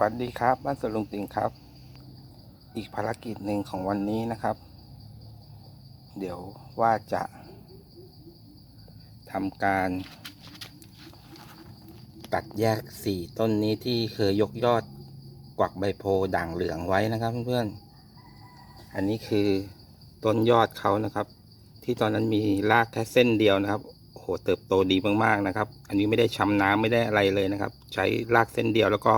วัสดีครับบ้านสวนลุงติงครับ อีกภารกิจหนึ่งของวันนี้นะครับ เดี๋ยวว่าจะทำการ ตัดแยกสี่ต้นนี้ที่เคยยกยอดกวักใบโพด่างเหลืองไว้นะครับเพื่อนๆอันนี้คือต้นยอดเขานะครับ ที่ตอนนั้นมีรากแค่เส้นเดียวนะครับโอ้โหเติบโตดีมากๆนะครับ อันนี้ไม่ได้ช้ำน้ำไม่ได้อะไรเลยนะครับ ใช้รากเส้นเดียวแล้วก็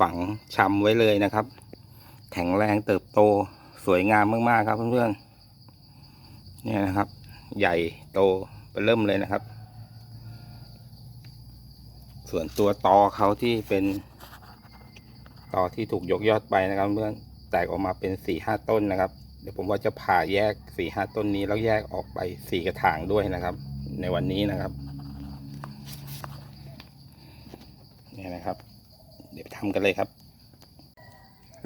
ฝังชำไว้เลยนะครับ แข็งแรงเติบโตสวยงามมากๆครับเพื่อนๆเนี่ยนะครับ ใหญ่โตไปเริ่มเลยนะครับ ส่วนตัวตอเขาที่เป็นตอที่ถูกยกยอดไปนะครับเพื่อนแตกออกมาเป็นสี่ห้าต้นนะครับ เดี๋ยวผมว่าจะผ่าแยกสี่ห้าต้นนี้แล้วแยกออกไปสี่กระถางด้วยนะครับ ในวันนี้นะครับ เนี่ยนะครับ ดี๋ยวทำกันเลยครับ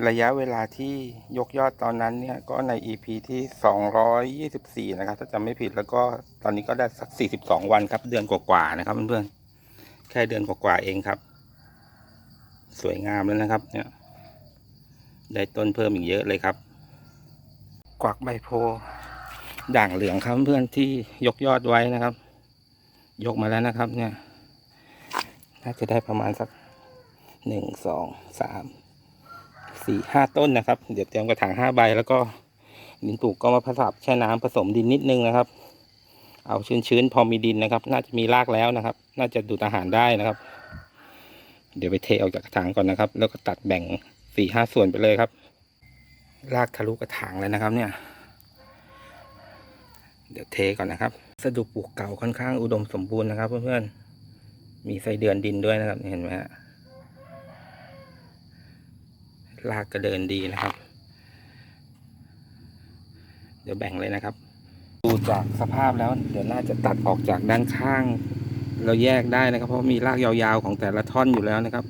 ระยะเวลาที่ยกยอดตอนนั้นเนี่ยก็ใน EP ที่ 224 นะครับ ถ้าจำไม่ผิดแล้วก็ตอนนี้ก็ได้สัก 42 วันครับ เดือนกว่าๆนะครับเพื่อนๆแค่เดือนกว่าๆเองครับ สวยงามแล้วนะครับ เนี่ยได้ต้นเพิ่มอีกเยอะเลยครับ กวักใบโพด่างเหลืองครับเพื่อนที่ยกยอดไว้นะครับ ยกมาแล้วนะครับ เนี่ย น่าจะได้ประมาณสัก หนึ่งสองสามสี่ห้าต้นนะครับ เดี๋ยวเตรียมกระถางห้าใบแล้วก็ดินปลูกก็มาผสมแช่น้ำผสมดินนิดนึงนะครับ เอาชื้นๆพอมีดินนะครับ น่าจะมีรากแล้วนะครับ น่าจะดูดอาหารได้นะครับ เดี๋ยวไปเทออกจากกระถางก่อนนะครับ แล้วก็ตัดแบ่งสี่ห้าส่วนไปเลยครับ รากทะลุกระถางเลยนะครับ เนี่ย เดี๋ยวเทก่อนนะครับสดุปลูกเก่าค่อนข้างอุดมสมบูรณ์นะครับเพื่อนๆมีไส้เดือนดินด้วยนะครับเห็นไหมฮะ รากก็เดินดีนะครับ เดี๋ยวแบ่งเลยนะครับ ดูจากสภาพแล้ว เดี๋ยวน่าจะตัดออกจากด้านข้าง เราแยกได้นะครับ เพราะมีรากยาวๆของแต่ละท่อนอยู่แล้วนะครับ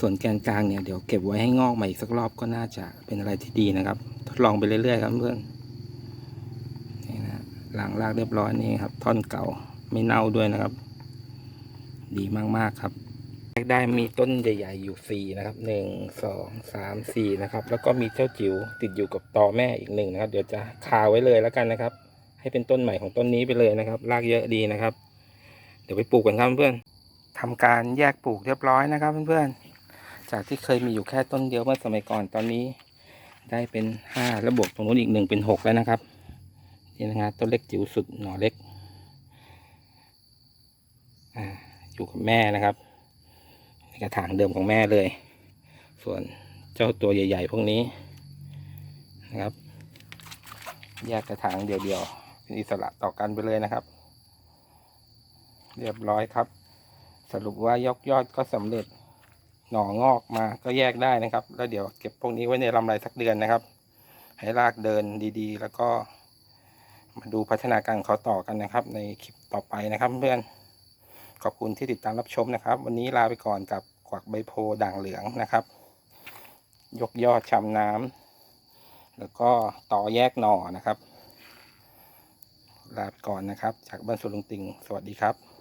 ส่วนแกนกลางเนี่ยเดี๋ยวเก็บไว้ให้งอกใหม่อีกสักรอบก็น่าจะเป็นอะไรที่ดีนะครับ ทดลองไปเรื่อยๆครับเพื่อนนี่นะหลังรากเรียบร้อยนี่ครับ ท่อนเก่าไม่เน่าด้วยนะครับ ดีมากๆครับ ได้มีต้นใหญ่ ๆ อยู่สี่นะครับหนึ่งสองสามสี่นะครับ แล้วก็มีเจ้าจิ๋วติดอยู่กับตอแม่อีกหนึ่งนะครับ เดี๋ยวจะคาไว้เลยแล้วกันนะครับ ให้เป็นต้นใหม่ของต้นนี้ไปเลยนะครับ รากเยอะดีนะครับ เดี๋ยวไปปลูกกันครับเพื่อนทำการแยกปลูกเรียบร้อยนะครับเพื่อนๆ จากที่เคยมีอยู่แค่ต้นเดียวเมื่อสมัยก่อนตอนนี้ ได้เป็นห้าแล้วบวกตรงนู้นอีกหนึ่งเป็นหกแล้วนะครับนี่นะครับต้นเล็กจิ๋วสุดหน่อเล็กออยู่กับแม่นะครับ กระถางเดิมของแม่เลย ส่วนเจ้าตัวใหญ่ ๆ พวกนี้นะครับ แยกกระถางเดียวๆเป็นอิสระต่อกันไปเลยนะครับ เรียบร้อยครับ สรุปว่ายกยอดก็สำเร็จหน่องอกมาก็แยกได้นะครับ แล้วเดี๋ยวเก็บพวกนี้ไว้ในลำไรสักเดือนนะครับ ให้รากเดินดีๆ แล้วก็มาดูพัฒนาการเขาต่อกันนะครับ ในคลิปต่อไปนะครับเพื่อน ขอบคุณที่ติดตามรับชมนะครับ วันนี้ลาไปก่อนกับกวักใบโพด่างเหลืองนะครับ ยกยอดชำน้ำแล้วก็ต่อแยกหน่อนะครับ ลาไปก่อนนะครับ จากบ้านสุลุงติง สวัสดีครับ